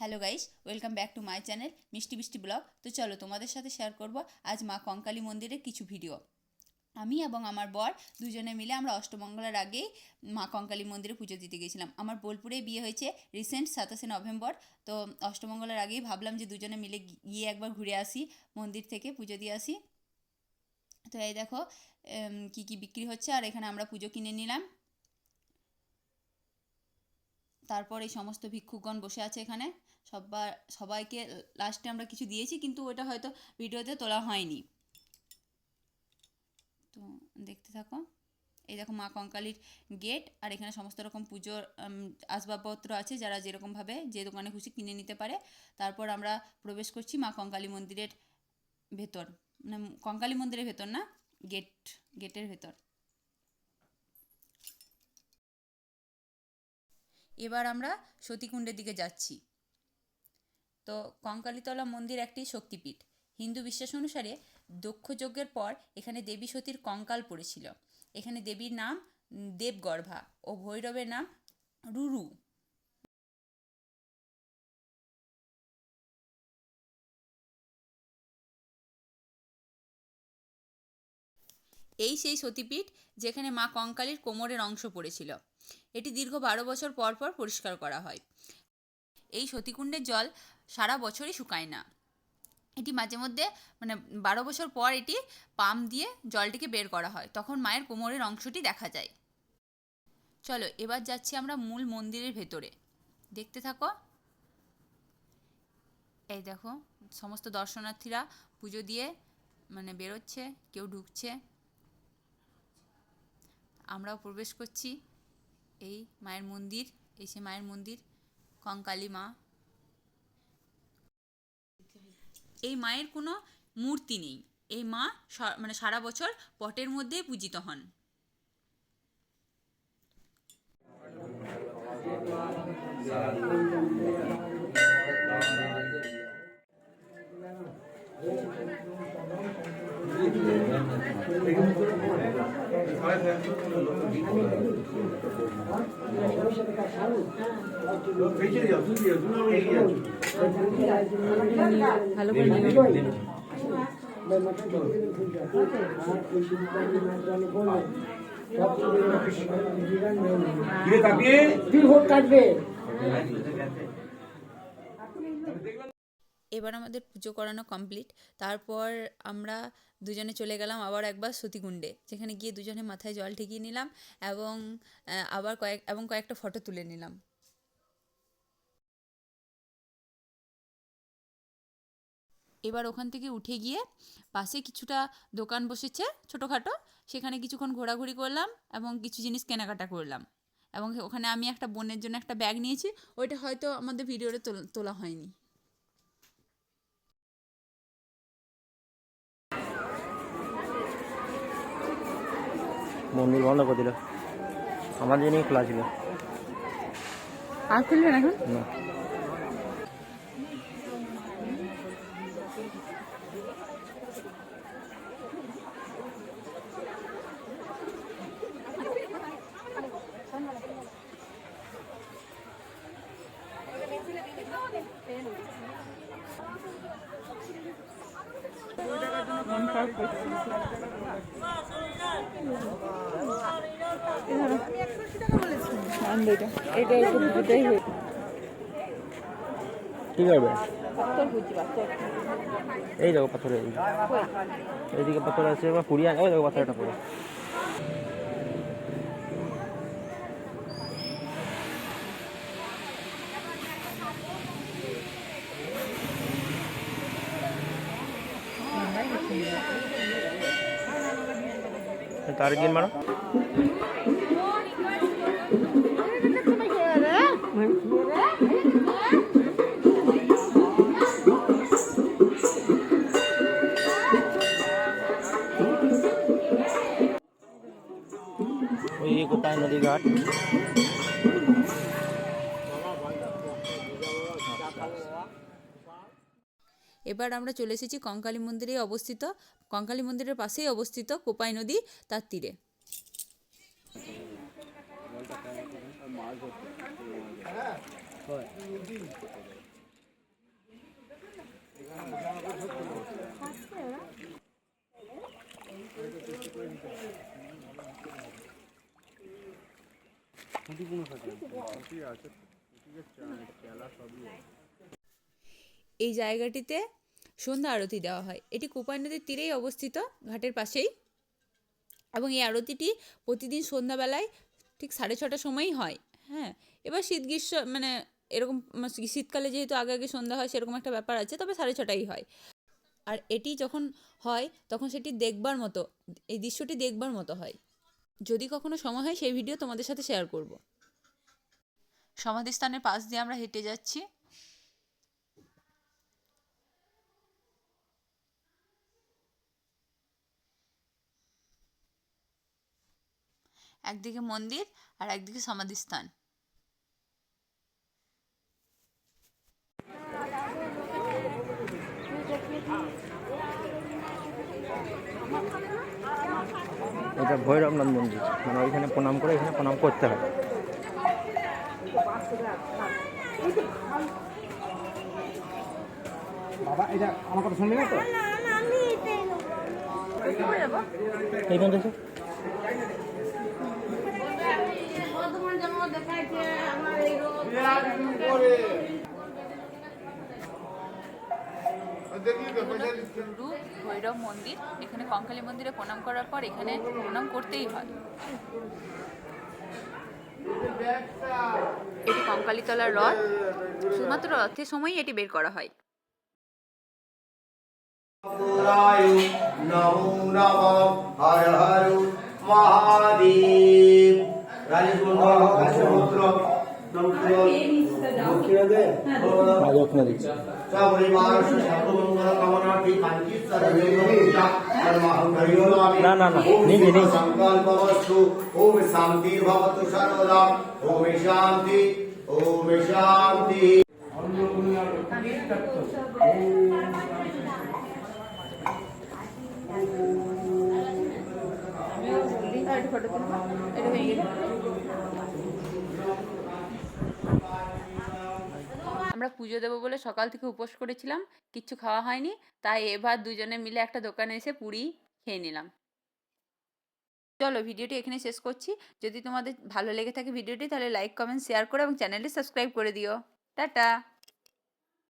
Hello guys, welcome back to my channel মিষ্টি মিষ্টি blog. তো চলো তোমাদের সাথে শেয়ার করব আজ মা কঙ্কালী মন্দিরের কিছু ভিডিও। আমি এবং আমার বর দুজনে মিলে আমরা অষ্টমঙ্গলার আগেই মা কঙ্কালী মন্দিরে পুজো দিতে গেছিলাম আমার বোলপুরে বিয়ে হয়েছে রিসেন্ট সাতাশে নভেম্বর। তো অষ্টমঙ্গলার আগেই ভাবলাম যে দুজনে মিলে গিয়ে একবার ঘুরে আসি, মন্দির থেকে পুজো দিয়ে আসি। তো এই দেখো কি কি বিক্রি হচ্ছে আর এখানে আমরা পুজো কিনে নিলাম। তারপর এই সমস্ত ভিক্ষুকগণ বসে আছে এখানে। সবার সবাইকে লাস্টে আমরা কিছু দিয়েছি, কিন্তু ওটা হয়তো ভিডিওতে তোলা হয়নি। তো দেখতে থাকো। এই দেখো মা কঙ্কালীর গেট আর এখানে সমস্ত রকম পুজোর আসবাবপত্র আছে, যারা যেরকমভাবে যে দোকানে খুশি কিনে নিতে পারে। তারপর আমরা প্রবেশ করছি মা কঙ্কালী মন্দিরের ভেতর। মানে কঙ্কালী মন্দিরের ভেতর না গেট গেটের ভেতর। এবার আমরা সতীকুণ্ডের দিকে যাচ্ছি। তো কঙ্কালীতলা মন্দির একটি শক্তিপীঠ। হিন্দু বিশ্বাস অনুসারে দক্ষ যজ্ঞের পর এখানে দেবী সতীর কঙ্কাল পড়েছিল। এখানে দেবীর নাম দেবগর্ভা ও ভৈরবের নাম রুরু। এই সেই সতীপীঠ যেখানে মা কঙ্কালীর কোমরের অংশ পড়েছিল। এটি দীর্ঘ বারো বছর পর পর পরিষ্কার করা হয়। এই সতীকুণ্ডের জল সারা বছরই শুকায় না। এটি মাঝে মধ্যে মানে বারো বছর পর এটি পাম্প দিয়ে জলটিকে বের করা হয়। তখন মায়ের কোমরের অংশটি দেখা যায়। চলো, এবার যাচ্ছি আমরা মূল মন্দিরের ভেতরে। দেখতে থাকো। এই দেখো, সমস্ত দর্শনার্থীরা পুজো দিয়ে মানে বেরোচ্ছে, কেউ ঢুকছে। আমরাও প্রবেশ করছি। এই মায়ের মন্দির, এই সে মায়ের মন্দির, কঙ্কালী মা। এই মায়ের কোনো মূর্তি নেই। এই মা মানে সারা বছর পটের মধ্যেই পূজিত হন। ভালো করে এবার আমাদের পুজো করানো কমপ্লিট তারপর আমরা দুজনে চলে গেলাম আবার একবার সতীকুণ্ডে। যেখানে গিয়ে দুজনে মাথায় জল ঠেকিয়ে নিলাম এবং আবার কয়েক, এবং কয়েকটা ফটো তুলে নিলাম। এবার ওখান থেকে উঠে গিয়ে পাশে কিছুটা দোকান বসেছে ছোটোখাটো। সেখানে কিছুক্ষণ ঘোরাঘুরি করলাম এবং কিছু জিনিস কেনাকাটা করলাম। এবং ওখানে আমি একটা বোনের জন্য একটা ব্যাগ নিয়েছি। ওইটা হয়তো আমাদের ভিডিওতে তোলা- তোলা হয়নি। মন্দির বন্ধ করে দিল। আমার জন্যই খোলা ছিল। আর খুলবেন এখন? না। করছে এটা। এটা একটু দুটোই কি করবে পাথর বুঝছি পাথর। এই দেখো পাথর এই। এইদিকে পাথর আছে বা কুড়িয়ে ওই দেখো পাথর একটা পড়ে তার এই গোপাল নদী ঘাট এবার আমরা চলে এসেছি কঙ্কালী মন্দিরে অবস্থিত। কঙ্কালী মন্দিরের পাশেই অবস্থিত কোপাই নদী তার তীরে। হ্যাঁ। এই জায়গাটিতে সন্ধ্যা আরতি দেওয়া হয়। এটি কোপাই নদীর তীরেই অবস্থিত, ঘাটের পাশেই। এবং এই আরতিটি প্রতিদিন সন্ধ্যাবেলায় ঠিক সাড়ে ছটার সময়ই হয়। হ্যাঁ এবার শীত গ্রীষ্ম মানে এরকম মানে শীতকালে যেহেতু আগে আগে সন্ধ্যা হয়, সেরকম একটা ব্যাপার আছে, তবে সাড়ে ছটাই হয়। আর এটি যখন হয়, তখন সেটি দেখবার মতো, এই দৃশ্যটি দেখবার মতো হয়। যদি কখনো সময় হয়, সেই ভিডিও তোমাদের সাথে শেয়ার করব। সমাধিস্থানের পাশ দিয়ে আমরা হেঁটে যাচ্ছি। একদিকে মন্দির আর একদিকে সমাধিস্থান। এটা ভৈরবনাথ মন্দির। মানে ওইখানে প্রণাম করে এখানে প্রণাম করতে হয়। বাবা এটা আমার কথা শুনবি না তো? এইখান থেকে রু ভৈরব মন্দির এখানে কঙ্কালী মন্দিরে প্রণাম করার পর এখানে প্রণাম করতেই হয়। এটি কঙ্কালীতলার রথ। শুধুমাত্র রথের সময়ই এটি বের করা হয়। রায় নমো নম হর হর মহাদেব। রাজকুমার সমুদ্র রাজক নদী সপরিবার সর্বমঙ্গল কামনার্থী কাঞ্চিস্তর না, না, না, নিজে, নিজে। সংকল্পবস্তু ওম শান্তি ভবতু সর্বদা ওম শান্তি ওম শান্তি আমরা পুজো দেবো বলে সকাল থেকে উপোস করেছিলাম, কিচ্ছু খাওয়া হয়নি, তাই এবার দুজনে মিলে একটা দোকানে এসে পুরি খেয়ে নিলাম। চলো ভিডিওটি এখানে শেষ করছি। যদি তোমাদের ভালো লেগে থাকে ভিডিওটি তাহলে লাইক কমেন্ট শেয়ার করো এবং চ্যানেলটি সাবস্ক্রাইব করে দিও। টাটা!